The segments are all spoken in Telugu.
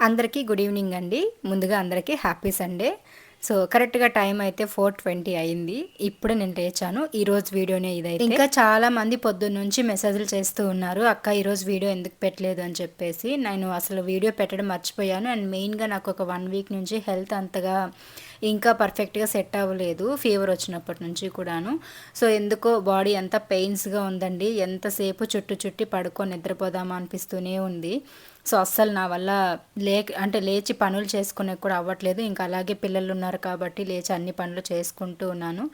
అందరికీ గుడ్ ఈవినింగ్ అండి. ముందుగా అందరికీ హ్యాపీ సండే. సో కరెక్ట్గా టైం అయితే ఫోర్ ట్వంటీ అయింది. ఇప్పుడు నేను లేచాను. ఈరోజు వీడియోనే ఇదైతే. ఇంకా చాలా మంది పొద్దున్న నుంచి మెసేజ్లు చేస్తూ ఉన్నారు. అక్క ఈరోజు వీడియో ఎందుకు పెట్టలేదు? అని చెప్పేసి. నేను అసలు వీడియో పెట్టడం మర్చిపోయాను. అండ్ మెయిన్గా నాకు ఒక వన్ వీక్ నుంచి హెల్త్ అంతగా ఇంకా పర్ఫెక్ట్గా సెట్ అవ్వలేదు. ఫీవర్ వచ్చినప్పటి నుంచి కూడాను. సో ఎందుకో బాడీ అంతా పెయిన్స్గా ఉందండి. ఎంతసేపు చుట్టు చుట్టి పడుకొని నిద్రపోదామా అనిపిస్తూనే ఉంది. సో అస్సలు నా వల్ల లే అంటే లేచి పనులు చేసుకునే కూడా అవ్వట్లేదు. ఇంకా అలాగే పిల్లలు ఉన్నారు కాబట్టి లేచి అన్ని పనులు చేసుకుంటూ ఉన్నాను.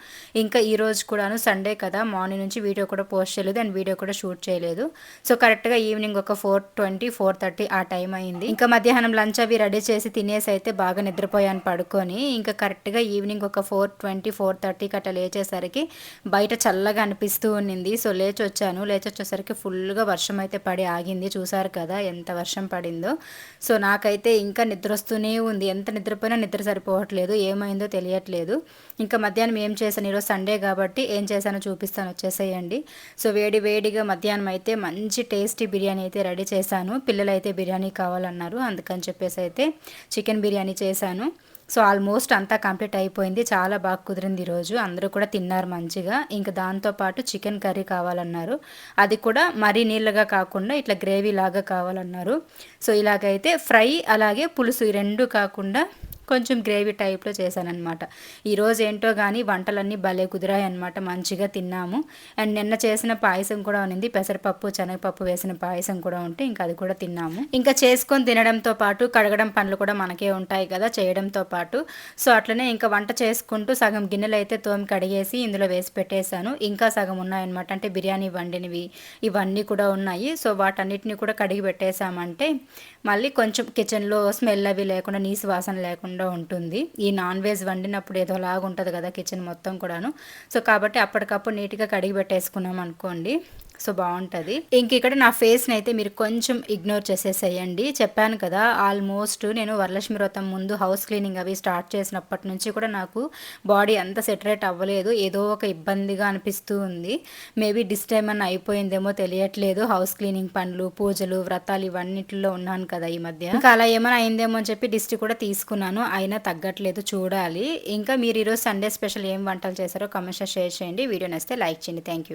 ఇంకా ఈరోజు కూడాను సండే కదా మార్నింగ్ నుంచి వీడియో కూడా పోస్ట్ చేయలేదు అండ్ వీడియో కూడా షూట్ చేయలేదు. సో కరెక్ట్గా ఈవినింగ్ ఒక ఫోర్ ట్వంటీ ఫోర్ థర్టీ ఆ టైం అయింది. ఇంకా మధ్యాహ్నం లంచ్ అవి రెడీ చేసి తినేసి అయితే బాగా నిద్రపోయాను పడుకొని. ఇంకా కరెక్ట్గా ఈవినింగ్ ఒక ఫోర్ ట్వంటీ ఫోర్ థర్టీకి అట్లా లేచేసరికి బయట చల్లగా అనిపిస్తూ ఉన్నింది. సో లేచి వచ్చాను లేచి వచ్చేసరికి ఫుల్గా వర్షం అయితే పడి ఆగింది. చూసారు కదా ఎంత వర్షం పడిందో. సో నాకైతే ఇంకా నిద్ర వస్తూనే ఉంది. ఎంత నిద్రపోయినా నిద్ర సరిపోవట్లేదు. ఏమైందో తెలియట్లేదు. ఇంకా మధ్యాహ్నం ఏం చేశాను? ఈరోజు సండే కాబట్టి ఏం చేశానో చూపిస్తాను. వచ్చేసేయండి. సో వేడి వేడిగా మధ్యాహ్నం అయితే మంచి టేస్టీ బిర్యానీ అయితే రెడీ చేశాను. పిల్లలు అయితే బిర్యానీ కావాలన్నారు. అందుకని చెప్పేసి అయితే చికెన్ బిర్యానీ చేశాను. సో ఆల్మోస్ట్ అంతా కంప్లీట్ అయిపోయింది. చాలా బాగా కుదిరింది ఈరోజు అందరూ కూడా తిన్నారు మంచిగా. ఇంకా దాంతోపాటు చికెన్ కర్రీ కావాలన్నారు. అది కూడా మరీ నీళ్ళగా కాకుండా ఇట్లా గ్రేవీ లాగా కావాలన్నారు. సో ఇలాగైతే ఫ్రై అలాగే పులుసు ఈ రెండు కాకుండా కొంచెం గ్రేవీ టైప్లో చేశానమాట ఈరోజు ఏంటో కానీ వంటలన్నీ భలే కుదిరాయి అనమాట మంచిగా తిన్నాము. అండ్ నిన్న చేసిన పాయసం కూడా ఉంది పెసరపప్పు శనగపప్పు వేసిన పాయసం కూడా ఉంటే ఇంకా అది కూడా తిన్నాము. ఇంకా చేసుకొని తినడంతో పాటు కడగడం పనులు కూడా మనకే ఉంటాయి కదా చేయడంతో పాటు. సో అట్లనే ఇంకా వంట చేసుకుంటూ సగం గిన్నెలు అయితే తోమి కడిగేసి ఇందులో వేసి పెట్టేశాను. ఇంకా సగం ఉన్నాయన్నమాట. అంటే బిర్యానీ వండినవి ఇవన్నీ కూడా ఉన్నాయి. సో వాటన్నిటిని కూడా కడిగి పెట్టేశామంటే మళ్ళీ కొంచెం కిచెన్లో స్మెల్ అవి లేకుండా నీసు వాసన లేకుండా లేకుండా ఉంటుంది. ఈ నాన్ వెజ్ వండినప్పుడు ఏదో లాగా ఉంటుంది కదా కిచెన్ మొత్తం కూడాను. సో కాబట్టి అప్పటికప్పుడు నీట్గా కడిగి పెట్టేసుకున్నాం అనుకోండి సో బాగుంటుంది. ఇంక ఇక్కడ నా ఫేస్ని అయితే మీరు కొంచెం ఇగ్నోర్ చేసేసేయండి. చెప్పాను కదా ఆల్మోస్ట్ నేను వరలక్ష్మి వ్రతం ముందు హౌస్ క్లీనింగ్ అవి స్టార్ట్ చేసినప్పటి నుంచి కూడా నాకు బాడీ అంత సెటరేట్ అవ్వలేదు. ఏదో ఒక ఇబ్బందిగా అనిపిస్తూ ఉంది. మేబీ డిస్ట్ అని అయిపోయిందేమో తెలియట్లేదు. హౌస్ క్లీనింగ్ పనులు పూజలు వ్రతాలు ఇవన్నిటిలో ఉన్నాను కదా ఈ మధ్య. ఇంకా అలా ఏమైనా అయిందేమో అని చెప్పి డిస్ట్ కూడా తీసుకున్నాను. అయినా తగ్గట్లేదు చూడాలి. ఇంకా మీరు ఈరోజు సండే స్పెషల్ ఏం వంటలు చేశారో కమెంట్స్ షేర్ చేయండి. వీడియో నచ్చితే లైక్ చేయండి. Thank you